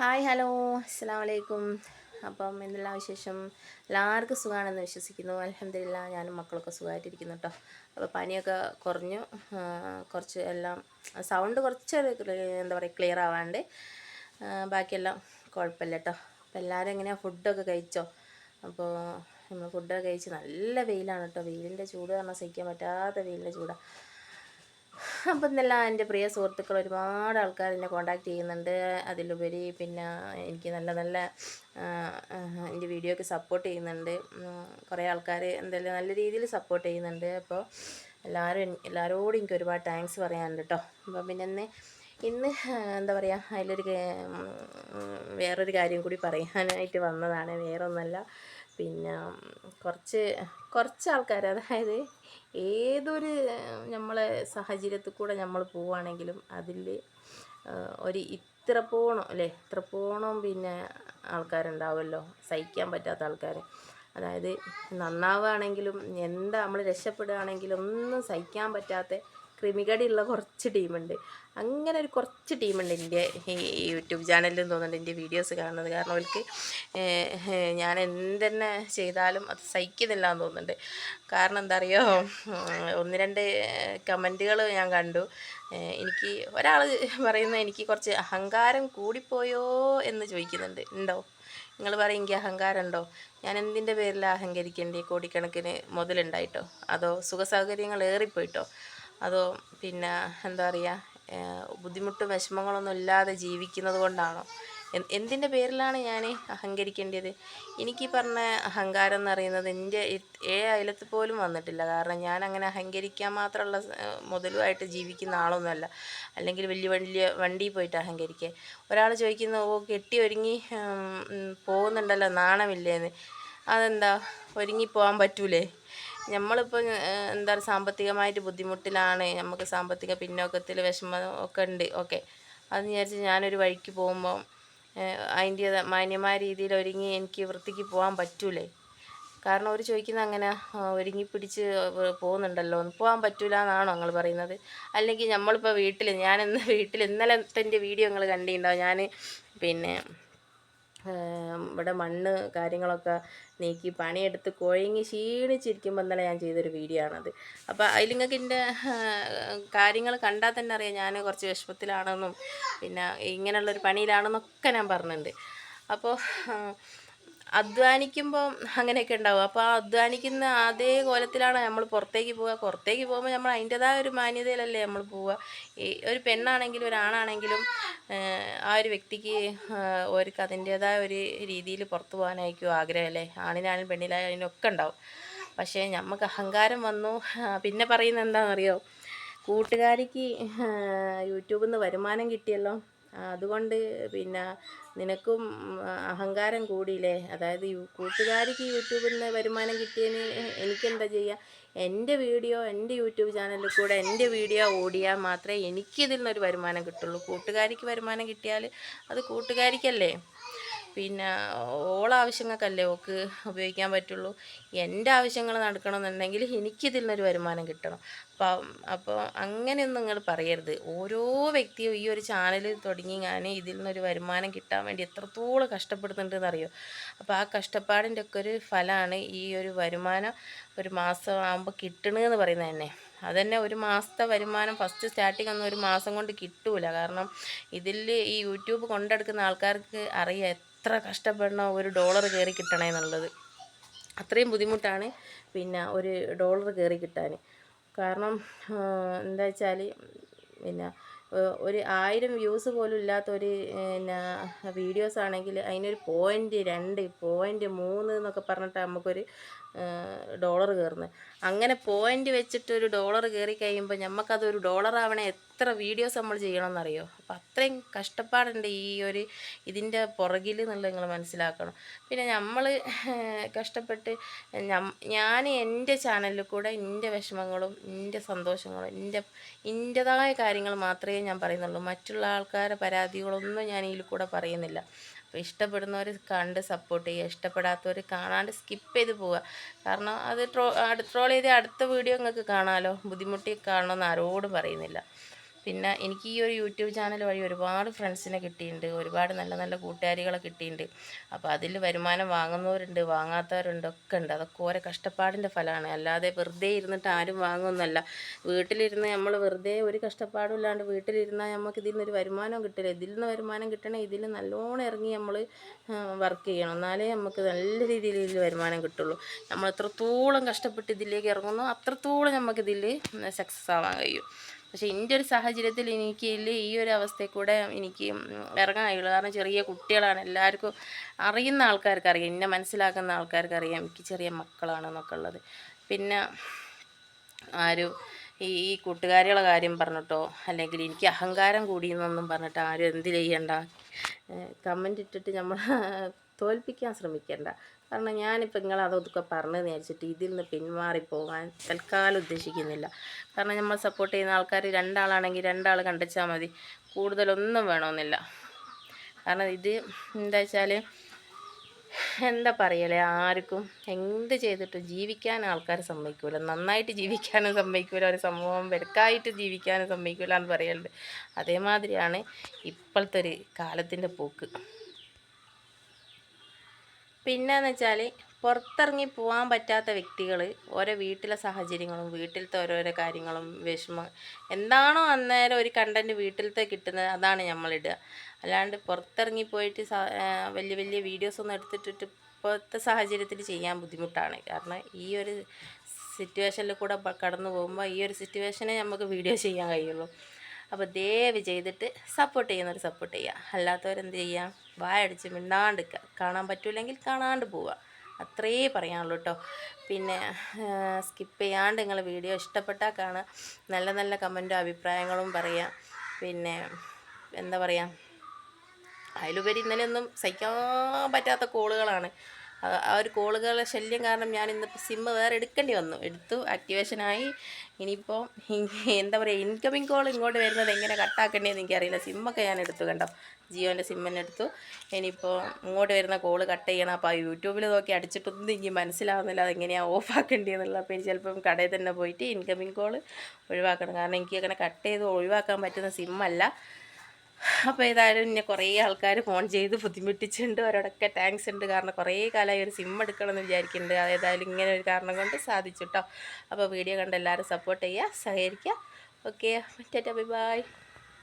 Hi hello. അസ്സാം വലൈക്കും അപ്പം എന്തെല്ലാം വിശേഷം? എല്ലാവർക്കും സുഖമാണെന്ന് വിശ്വസിക്കുന്നു. അലഹമില്ല ഞാനും മക്കളൊക്കെ സുഖമായിട്ടിരിക്കുന്നു കേട്ടോ അപ്പോൾ പനിയൊക്കെ കുറഞ്ഞു. കുറച്ച് എല്ലാം സൗണ്ട് കുറച്ച് എന്താ പറയുക ക്ലിയർ ആവാണ്ട്. ബാക്കിയെല്ലാം കുഴപ്പമില്ല കേട്ടോ അപ്പോൾ എല്ലാവരും എങ്ങനെയാണ് ഫുഡൊക്കെ കഴിച്ചോ? അപ്പോൾ നമ്മൾ ഫുഡൊക്കെ കഴിച്ച് നല്ല വെയിലാണ് കേട്ടോ വെയിലിന്റെ ചൂട് കാരണം സഹിക്കാൻ പറ്റാത്ത വെയിലിന്റെ ചൂടാണ് അപ്പം ഇന്നെല്ലാം എന്റെ പ്രിയ സുഹൃത്തുക്കൾ ഒരുപാട് ആൾക്കാർ എന്നെ കോണ്ടാക്ട് ചെയ്യുന്നുണ്ട്. അതിലുപരി പിന്നെ എനിക്ക് നല്ല നല്ല എന്റെ വീഡിയോക്ക് സപ്പോർട്ട് ചെയ്യുന്നുണ്ട്. കുറേ ആൾക്കാർ എന്തായാലും നല്ല രീതിയിൽ സപ്പോർട്ട് ചെയ്യുന്നുണ്ട്. അപ്പോൾ എല്ലാവരും എല്ലാവരോടും എനിക്ക് ഒരുപാട് താങ്ക്സ് പറയാനുണ്ട് കേട്ടോ അപ്പം പിന്നെ ഇന്ന് ഇന്ന് എന്താ പറയുക അതിലൊരു വേറൊരു കാര്യം കൂടി പറയാനായിട്ട് വന്നതാണ്. വേറെ ഒന്നല്ല പിന്നെ കുറച്ച് കുറച്ച് ആൾക്കാർ അതായത് ഏതൊരു നമ്മളെ സാഹചര്യത്തിൽ കൂടെ നമ്മൾ പോവുകയാണെങ്കിലും അതിൽ ഒരു ഇത്ര പോണം അല്ലേ? ഇത്ര പോണം പിന്നെ ആൾക്കാരുണ്ടാവുമല്ലോ. സഹിക്കാൻ പറ്റാത്ത ആൾക്കാർ അതായത് നന്നാവുകയാണെങ്കിലും എന്താ നമ്മൾ രക്ഷപ്പെടുകയാണെങ്കിലും ഒന്നും സഹിക്കാൻ പറ്റാത്ത ക്രിമികടിയുള്ള കുറച്ച് ടീമുണ്ട്. അങ്ങനെ ഒരു കുറച്ച് ടീമുണ്ട് എന്റെ യൂട്യൂബ് ചാനലിൽ തോന്നുന്നുണ്ട് എന്റെ വീഡിയോസ് കാണുന്നത്. കാരണം അവർക്ക് ഞാൻ എന്തെന്നെ ചെയ്താലും അത് സഹിക്കുന്നില്ല എന്ന് തോന്നുന്നുണ്ട്. കാരണം എന്താ അറിയോ? ഒന്ന് രണ്ട് കമന്റുകൾ ഞാൻ കണ്ടു. എനിക്ക് ഒരാൾ പറയുന്നത് എനിക്ക് കുറച്ച് അഹങ്കാരം കൂടിപ്പോയോ എന്ന് ചോദിക്കുന്നുണ്ട്. ഉണ്ടോ? നിങ്ങൾ പറയും എനിക്ക് അഹങ്കാരം ഉണ്ടോ? ഞാൻ എന്തിന്റെ പേരിൽ അഹങ്കരിക്കേണ്ടി കോടിക്കണക്കിന് മുതലുണ്ടായിട്ടോ? അതോ സുഖസൗകര്യങ്ങൾ ഏറിപ്പോയിട്ടോ? അതോ പിന്നെ എന്താ പറയുക ബുദ്ധിമുട്ടും വിഷമങ്ങളൊന്നും ഇല്ലാതെ ജീവിക്കുന്നത് കൊണ്ടാണോ? എന്തിന്റെ പേരിലാണ് ഞാൻ അഹങ്കരിക്കേണ്ടത്? എനിക്ക് പറഞ്ഞ അഹങ്കാരം എന്ന് പറയുന്നത് എന്റെ ഏ അയലത്ത് പോലും വന്നിട്ടില്ല. കാരണം ഞാൻ അങ്ങനെ അഹങ്കരിക്കാൻ മാത്രമുള്ള മുതലുമായിട്ട് ജീവിക്കുന്ന ആളൊന്നുമല്ല. അല്ലെങ്കിൽ വലിയ വലിയ വണ്ടിയിൽ പോയിട്ട് അഹങ്കരിക്കുക ഒരാൾ ചോദിക്കുന്ന ഓ കെട്ടി ഒരുങ്ങി പോകുന്നുണ്ടല്ലോ നാണമില്ലേന്ന്? അതെന്താ? ഒരുങ്ങി പോകാൻ പറ്റൂലേ? നമ്മളിപ്പോൾ എന്താ സാമ്പത്തികമായിട്ട് ബുദ്ധിമുട്ടിലാണ് നമുക്ക് സാമ്പത്തിക പിന്നോക്കത്തിൽ വിഷമം ഒക്കെ ഉണ്ട് ഓക്കെ. അത് വിചാരിച്ച് ഞാനൊരു വഴിക്ക് പോകുമ്പോൾ അതിന്റെ മാന്യമായ രീതിയിൽ ഒരുങ്ങി എനിക്ക് വൃത്തിക്ക് പോകാൻ പറ്റൂലേ. കാരണം അവർ ചോദിക്കുന്നത് അങ്ങനെ ഒരുങ്ങി പിടിച്ച് പോകുന്നുണ്ടല്ലോ പോകാൻ പറ്റൂല എന്നാണോ നിങ്ങൾ പറയുന്നത്? അല്ലെങ്കിൽ നമ്മളിപ്പോൾ വീട്ടിൽ ഞാൻ ഇന്ന് വീട്ടിൽ ഇന്നലത്തെ വീഡിയോ നിങ്ങൾ കണ്ടിട്ടുണ്ടാവും ഞാൻ പിന്നെ ഇവിടെ മണ്ണ് കാര്യങ്ങളൊക്കെ നീക്കി പണിയെടുത്ത് കുഴങ്ങി ക്ഷീണിച്ചിരിക്കുമ്പോൾ ഇന്നലെ ഞാൻ ചെയ്തൊരു വീഡിയോ ആണത്. അപ്പോൾ അതിൽ നിങ്ങൾക്ക് എന്റെ കാര്യങ്ങൾ കണ്ടാൽ തന്നെ അറിയാം. ഞാൻ കുറച്ച് വിഷമത്തിലാണെന്നും പിന്നെ ഇങ്ങനെയുള്ളൊരു പണിയിലാണെന്നൊക്കെ ഞാൻ പറഞ്ഞിട്ടുണ്ട് അപ്പോൾ അധ്വാനിക്കുമ്പോൾ അങ്ങനെയൊക്കെ ഉണ്ടാവും. അപ്പോൾ ആ അധ്വാനിക്കുന്ന അതേ കോലത്തിലാണ് നമ്മൾ പുറത്തേക്ക് പോവുക. പുറത്തേക്ക് പോകുമ്പോൾ നമ്മൾ അതിന്റെതായ ഒരു മാന്യതയിലല്ലേ നമ്മൾ പോവുക. ഈ ഒരു പെണ്ണാണെങ്കിലും ഒരാണാണെങ്കിലും ആ ഒരു വ്യക്തിക്ക് ഓർക്ക് അതിന്റെതായ ഒരു രീതിയിൽ പുറത്തു പോകാനായിരിക്കും ആഗ്രഹമല്ലേ ആണിനായാലും പെണ്ണിനായാലും ഒക്കെ ഉണ്ടാവും. പക്ഷേ നമുക്ക് അഹങ്കാരം വന്നു. പിന്നെ പറയുന്നത് എന്താണെന്നറിയോ? കൂട്ടുകാരിക്ക് യൂട്യൂബിൽ നിന്ന് വരുമാനം കിട്ടിയല്ലോ. അതുകൊണ്ട് പിന്നെ നിനക്കും അഹങ്കാരം കൂടിയില്ലേ? അതായത് കൂട്ടുകാരിക്ക് യൂട്യൂബിൽ നിന്ന് വരുമാനം കിട്ടിയതിന് എനിക്കെന്താ ചെയ്യുക എന്റെ വീഡിയോ എന്റെ യൂട്യൂബ് ചാനലിൽ കൂടെ എന്റെ വീഡിയോ ഓടിയാൽ മാത്രമേ എനിക്കിതിൽ നിന്നൊരു വരുമാനം കിട്ടുള്ളൂ. കൂട്ടുകാരിക്ക് വരുമാനം കിട്ടിയാൽ അത് കൂട്ടുകാരിക്കല്ലേ? പിന്നെ ഓൾ ആവശ്യങ്ങൾക്കല്ലേ ഓക്ക് ഉപയോഗിക്കാൻ പറ്റുള്ളൂ? എന്റെ ആവശ്യങ്ങൾ നടക്കണമെന്നുണ്ടെങ്കിൽ എനിക്കിതിൽ നിന്നൊരു വരുമാനം കിട്ടണം. അപ്പം അപ്പോൾ അങ്ങനെയൊന്നും നിങ്ങൾ പറയരുത്. ഓരോ വ്യക്തിയും ഈ ഒരു ചാനൽ തുടങ്ങി ഞാൻ ഇതിൽ നിന്നൊരു വരുമാനം കിട്ടാൻ വേണ്ടി എത്രത്തോളം കഷ്ടപ്പെടുന്നുണ്ടെന്ന് അറിയോ അപ്പോൾ ആ കഷ്ടപ്പാടിന്റെ ഒക്കെ ഒരു ഫലമാണ് ഈ ഒരു വരുമാനം ഒരു മാസം ആകുമ്പോൾ കിട്ടണമെന്ന് പറയുന്നത് തന്നെ. അതന്നെ ഒരു മാസത്തെ വരുമാനം ഫസ്റ്റ് സ്റ്റാർട്ടിങ് ഒന്നും ഒരു മാസം കൊണ്ട് കിട്ടൂല. കാരണം ഇതിൽ ഈ യൂട്യൂബ് കൊണ്ടെടുക്കുന്ന ആൾക്കാർക്ക് അറിയാം എത്ര കഷ്ടപ്പെടണം ഒരു ഡോളർ കയറി കിട്ടണേ എന്നുള്ളത്. അത്രയും ബുദ്ധിമുട്ടാണ് പിന്നെ ഒരു ഡോളർ കയറി കിട്ടാൻ കാരണം എന്താ വെച്ചാൽ പിന്നെ ഒരു ആയിരം വ്യൂസ് പോലും ഇല്ലാത്ത ഒരു പിന്നെ വീഡിയോസ് ആണെങ്കിൽ അതിനൊരു പോയിന്റ് രണ്ട് പോയിന്റ് മൂന്ന് എന്നൊക്കെ പറഞ്ഞിട്ട് നമുക്കൊരു ഡോളർ കയറുന്നത്. അങ്ങനെ പോയിന്റ് വെച്ചിട്ട് ഒരു ഡോളർ കയറി കഴിയുമ്പോൾ നമുക്കതൊരു ഡോളർ ആവണേ എത്ര വീഡിയോസ് നമ്മൾ ചെയ്യണമെന്നറിയോ? അപ്പോൾ അത്രയും കഷ്ടപ്പാടുണ്ട് ഈ ഒരു ഇതിന്റെ പുറകിൽ എന്നുള്ളത് നിങ്ങൾ മനസ്സിലാക്കണം. പിന്നെ നമ്മൾ കഷ്ടപ്പെട്ട് ഞാൻ എന്റെ ചാനലിൽ കൂടെ എന്റെ വിഷമങ്ങളും എന്റെ സന്തോഷങ്ങളും എന്റെ എന്റെതായ കാര്യങ്ങൾ മാത്രമേ ഞാൻ പറയുന്നുള്ളൂ. മറ്റുള്ള ആൾക്കാരെ പരാതികളൊന്നും ഞാൻ ഇതിൽ കൂടെ പറയുന്നില്ല. അപ്പോൾ ഇഷ്ടപ്പെടുന്നവർ കണ്ട് സപ്പോർട്ട് ചെയ്യുക ഇഷ്ടപ്പെടാത്തവർ കാണാണ്ട് സ്കിപ്പ് ചെയ്ത് പോവുക. കാരണം അത് ട്രോ ട്രോൾ ചെയ്ത് അടുത്ത വീഡിയോ നിങ്ങൾക്ക് കാണാമല്ലോ ബുദ്ധിമുട്ടി കാണണമെന്ന് ആരോടും പറയുന്നില്ല. പിന്നെ എനിക്ക് ഈ ഒരു യൂട്യൂബ് ചാനൽ വഴി ഒരുപാട് ഫ്രണ്ട്സിനെ കിട്ടിയിട്ടുണ്ട്. ഒരുപാട് നല്ല നല്ല കൂട്ടുകാരികളെ കിട്ടിയിട്ടുണ്ട് അപ്പോൾ അതിൽ വരുമാനം വാങ്ങുന്നവരുണ്ട് വാങ്ങാത്തവരുണ്ട് ഒക്കെ ഉണ്ട്. അതൊക്കെ ഓരോ കഷ്ടപ്പാടിന്റെ ഫലമാണ്. അല്ലാതെ വെറുതെ ഇരുന്നിട്ട് ആരും വാങ്ങുന്നല്ല വീട്ടിലിരുന്ന് നമ്മൾ വെറുതെ ഒരു കഷ്ടപ്പാടും ഇല്ലാണ്ട് വീട്ടിലിരുന്നാൽ നമുക്ക് ഇതിൽ നിന്നൊരു വരുമാനം കിട്ടില്ല ഇതിൽ നിന്ന് വരുമാനം കിട്ടണേ ഇതിൽ നല്ലോണം ഇറങ്ങി നമ്മൾ വർക്ക് ചെയ്യണം. എന്നാലേ നമുക്ക് നല്ല രീതിയിൽ ഇതിൽ വരുമാനം കിട്ടുള്ളൂ. നമ്മൾ എത്രത്തോളം കഷ്ടപ്പെട്ട് ഇതിലേക്ക് ഇറങ്ങുന്നു അത്രത്തോളം നമുക്കിതിൽ സക്സസ് ആവാൻ കഴിയും. പക്ഷേ എന്റെ ഒരു സാഹചര്യത്തിൽ എനിക്ക് ഈ ഒരു അവസ്ഥയിൽ കൂടെ എനിക്ക് ഇറങ്ങാൻ കഴിയുള്ളൂ കാരണം ചെറിയ കുട്ടികളാണ്. എല്ലാവർക്കും അറിയുന്ന ആൾക്കാർക്ക് അറിയാം എന്നെ മനസ്സിലാക്കുന്ന ആൾക്കാർക്ക് അറിയാം എനിക്ക് ചെറിയ മക്കളാണെന്നൊക്കെ ഉള്ളത്. പിന്നെ ആരും ഈ കൂട്ടുകാരികളെ കാര്യം പറഞ്ഞിട്ടോ? അല്ലെങ്കിൽ എനിക്ക് അഹങ്കാരം കൂടിയെന്നൊന്നും പറഞ്ഞിട്ട് ആരും എന്ത് ചെയ്യണ്ട? കമന്റ് ഇട്ടിട്ട് നമ്മൾ തോൽപ്പിക്കാൻ ശ്രമിക്കണ്ട. കാരണം ഞാനിപ്പോൾ നിങ്ങൾ അതൊക്കെ പറഞ്ഞു വിചാരിച്ചിട്ട് ഇതിൽ നിന്ന് പിന്മാറിപ്പോകാൻ തൽക്കാലം ഉദ്ദേശിക്കുന്നില്ല. കാരണം നമ്മൾ സപ്പോർട്ട് ചെയ്യുന്ന ആൾക്കാർ രണ്ടാളാണെങ്കിൽ രണ്ടാൾ കണ്ടെച്ചാൽ മതി. കൂടുതലൊന്നും വേണമെന്നില്ല. കാരണം ഇത് എന്താ വെച്ചാൽ എന്താ പറയലേ? ആർക്കും എന്ത് ചെയ്തിട്ടും ജീവിക്കാൻ ആൾക്കാർ സമ്മതിക്കൂല. നന്നായിട്ട് ജീവിക്കാനും സമ്മതിക്കൂല. ഒരു സംഭവം വെടുക്കായിട്ട് ജീവിക്കാനും സമ്മതിക്കൂല എന്ന് പറയലുണ്ട്. അതേമാതിരിയാണ് ഇപ്പോഴത്തെ ഒരു കാലത്തിന്റെ പോക്ക്. പിന്നെന്ന് വെച്ചാൽ പുറത്തിറങ്ങി പോകാൻ പറ്റാത്ത വ്യക്തികൾ ഓരോ വീട്ടിലെ സാഹചര്യങ്ങളും വീട്ടിലത്തെ ഓരോരോ കാര്യങ്ങളും വിഷമം എന്താണോ അന്നേരം ഒരു കണ്ടന്റ് വീട്ടിലത്തെ കിട്ടുന്നത് അതാണ് നമ്മളിടുക. അല്ലാണ്ട് പുറത്തിറങ്ങി പോയിട്ട് വലിയ വലിയ വീഡിയോസ് ഒന്നും എടുത്തിട്ടിട്ട് ഇപ്പോഴത്തെ സാഹചര്യത്തിൽ ചെയ്യാൻ ബുദ്ധിമുട്ടാണ്. കാരണം ഈ ഒരു സിറ്റുവേഷനിൽ കൂടെ കടന്നു പോകുമ്പോൾ ഈ ഒരു സിറ്റുവേഷനെ നമുക്ക് വീഡിയോ ചെയ്യാൻ കഴിയുള്ളൂ. അപ്പോൾ ദയവ് ചെയ്തിട്ട് സപ്പോർട്ട് ചെയ്യുന്നവർ സപ്പോർട്ട് ചെയ്യുക അല്ലാത്തവരെന്ത് ചെയ്യുക വായടിച്ച് മിണ്ടാണ്ട് കാണാൻ പറ്റൂലെങ്കിൽ കാണാണ്ട് പോവുക അത്രേ പറയാനുള്ളൂ കേട്ടോ പിന്നെ സ്കിപ്പ് ചെയ്യാണ്ട് നിങ്ങൾ വീഡിയോ ഇഷ്ടപ്പെട്ടാൽ കാണുക നല്ല നല്ല കമന്റും അഭിപ്രായങ്ങളും പറയുക പിന്നെ എന്താ പറയുക അതിലുപരി ഇന്നലെ ഒന്നും സഹിക്കാൻ പറ്റാത്ത കോളുകളാണ് ആ- ഒരു കോളുകളുടെ ശല്യം കാരണം ഞാൻ ഇന്നിപ്പോൾ സിമ്മ് വേറെ എടുക്കേണ്ടി വന്നു. എടുത്തു ആക്ടിവേഷനായി ഇനിയിപ്പോൾ എന്താ പറയുക ഇൻകമിങ് കോൾ ഇങ്ങോട്ട് വരുന്നത് എങ്ങനെ കട്ടാക്കേണ്ടതെന്ന് എനിക്കറിയില്ല. സിമ്മൊക്കെ ഞാൻ എടുത്തു കണ്ടോ? ജിയോന്റെ സിമ്മന്നെ എടുത്തു. ഇനിയിപ്പോൾ ഇങ്ങോട്ട് വരുന്ന കോൾ കട്ട് ചെയ്യണം. അപ്പോൾ യൂട്യൂബിൽ നോക്കി അടിച്ചിട്ടൊന്നും എനിക്ക് മനസ്സിലാവുന്നില്ല അതെങ്ങനെയാണ് ഓഫ് ആക്കേണ്ടതെന്നുള്ള അപ്പോൾ ഇനി ചിലപ്പം കടയിൽ തന്നെ പോയിട്ട് ഇൻകമിങ് കോൾ ഒഴിവാക്കണം. കാരണം എനിക്ക് അങ്ങനെ കട്ട് ചെയ്ത് ഒഴിവാക്കാൻ പറ്റുന്ന സിമ്മല്ല അപ്പോൾ ഏതായാലും എന്നെ കുറേ ആൾക്കാർ ഫോൺ ചെയ്ത് ബുദ്ധിമുട്ടിച്ചിട്ടുണ്ട് അവരോടൊക്കെ താങ്ക്സ് ഉണ്ട് കാരണം കുറേ കാലമായി ഒരു സിം എടുക്കണം എന്ന് വിചാരിക്കുന്നുണ്ട് ഏതായാലും ഇങ്ങനെ ഒരു കാരണം കൊണ്ട് സാധിച്ചു കേട്ടോ അപ്പോൾ വീഡിയോ കണ്ട് എല്ലാവരും സപ്പോർട്ട് ചെയ്യുക സഹകരിക്കുക ഓക്കെ ടാറ്റ ബൈ ബൈ